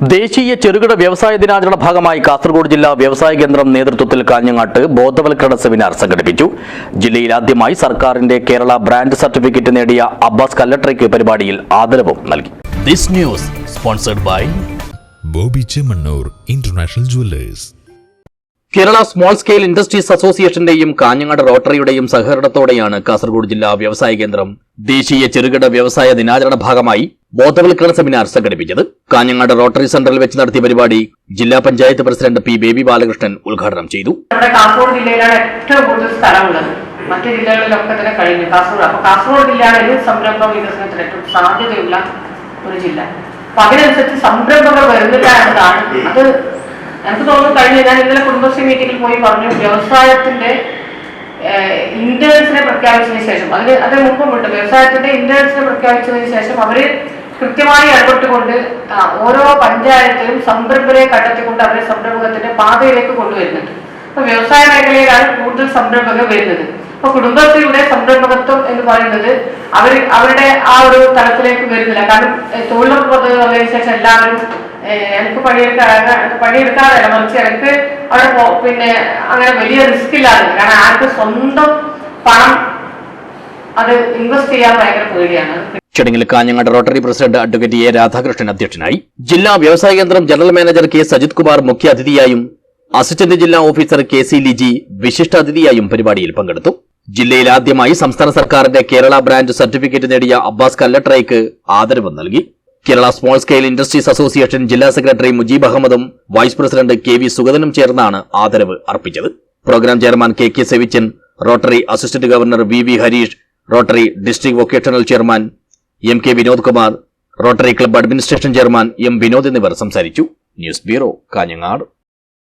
ദേശീയ ചെറുകിട വ്യവസായ ദിനാചരണ ഭാഗമായി കാസർഗോഡ് ജില്ലാ വ്യവസായ കേന്ദ്രം നേതൃത്വത്തിൽ കാഞ്ഞങ്ങാട്ട് ബോധവൽക്കരണ സെമിനാർ സംഘടിപ്പിച്ചു. ജില്ലയിൽ ആദ്യമായി സർക്കാരിന്റെ കേരള ബ്രാൻഡ് സർട്ടിഫിക്കറ്റ് നേടിയ അബ്ബാസ് കല്ലട്രയ്ക്ക് പരിപാടിയിൽ ആദരവും നൽകി. This news sponsored by Bobby Chemmannur international jewellers. Kerala small scale industries അസോസിയേഷന്റെയും Kanhangad റോട്ടറിയുടെയും സഹകരണത്തോടെയാണ് കാസർഗോഡ് ജില്ലാ വ്യവസായ കേന്ദ്രം ദേശീയ ചെറുകിട വ്യവസായ ദിനാചരണ ഭാഗമായി ബോധവൽക്കരണ സെമിനാർ സംഘടിപ്പിച്ചത് കാഞ്ഞങ്ങാട് റോട്ടറി സെന്ററിൽ വെച്ച് നടത്തിയ പരിപാടി ജില്ലാ പഞ്ചായത്ത് പ്രസിഡന്റ് പി ബേബി ബാലകൃഷ്ണൻ ഉദ്ഘാടനം ചെയ്തു. നമ്മുടെ കാസർഗോഡ് ജില്ലയിലാണ് ഏറ്റവും കൂടുതൽ സ്ഥലമുള്ളത്. മറ്റു ജില്ലകളിലൊക്കെ തന്നെ കഴിഞ്ഞു കാസർഗോഡ്. അപ്പൊ കാസർഗോഡ് ജില്ലയാണ് ഒരു സംരംഭ വികസനത്തിന് ഏറ്റവും സാധ്യതയുള്ള ഒരു ജില്ല. അപ്പൊ അതിനനുസരിച്ച് സംരംഭങ്ങൾ വരുന്നില്ല എന്നതാണ്. അത് എനിക്ക് തോന്നുന്നു കഴിഞ്ഞ ഞാൻ ഇന്നലെ കുടുംബശ്രീ മീറ്റിംഗിൽ പോയി പറഞ്ഞു വ്യവസായത്തിന്റെ ഇന്റേൺസിനെ പ്രഖ്യാപിച്ചതിന് ശേഷം. അതിന് അതിന് മുമ്പുമുണ്ട്. വ്യവസായത്തിന്റെ ഇന്റേൺസിനെ പ്രഖ്യാപിച്ചതിന് ശേഷം അവർ കൃത്യമായി ഇടപെട്ടുകൊണ്ട് ഓരോ പഞ്ചായത്തിലും സംരംഭരെ കണ്ടെത്തിക്കൊണ്ട് അവരെ സംരംഭകത്തിന്റെ പാതയിലേക്ക് കൊണ്ടുവരുന്നുണ്ട് അപ്പൊ വ്യവസായ മേഖലയിലാണ് കൂടുതൽ സംരംഭകർ വരുന്നത്. അപ്പൊ കുടുംബത്തിലൂടെ സംരംഭകത്വം എന്ന് പറയുന്നത് അവർ അവരുടെ ആ ഒരു തലത്തിലേക്ക് വരുന്നില്ല. കാരണം തൊഴിലുറപ്പ് പദ്ധതി വന്നതിന് ശേഷം എല്ലാവരും എനിക്ക് പണിയെടുക്കാതെ മറിച്ച് എനിക്ക് അവിടെ പിന്നെ അങ്ങനെ വലിയ റിസ്ക് ഇല്ലാതെ. കാരണം ആർക്ക് സ്വന്തം പണം അത് ഇൻവെസ്റ്റ് ചെയ്യാൻ ഭയങ്കര പേടിയാണ്. ചടങ്ങിൽ Kanhangad rotary president advocate A Radhakrishnan അധ്യക്ഷനായി ജില്ലാ വ്യവസായ കേന്ദ്രം general manager K Sajith Kumar മുഖ്യ അതിഥിയായും അസിസ്റ്റന്റ് ജില്ലാ ഓഫീസർ കെ സി ലിജി വിശിഷ്ടാതിഥിയായും പരിപാടിയിൽ പങ്കെടുത്തു. ജില്ലയിൽ ആദ്യമായി സംസ്ഥാന സർക്കാരിന്റെ കേരള ബ്രാൻഡ് സർട്ടിഫിക്കറ്റ് നേടിയ അബ്ബാസ് കല്ലട്രയ്ക്ക് ആദരവ് നൽകി. Kerala small scale industries association ജില്ലാ സെക്രട്ടറി മുജീബ് അഹമ്മദും വൈസ് പ്രസിഡന്റ് കെ വി സുഗതനും ചേർന്നാണ് ആദരവ് അർപ്പിച്ചത്. Programme chairman K K Sevichan rotary assistant governor V V Harish rotary district vocational chairman M K Vinod Kumar rotary club administration chairman M Vinod എന്നിവർ സംസാരിച്ചു. News bureau Kanhangad.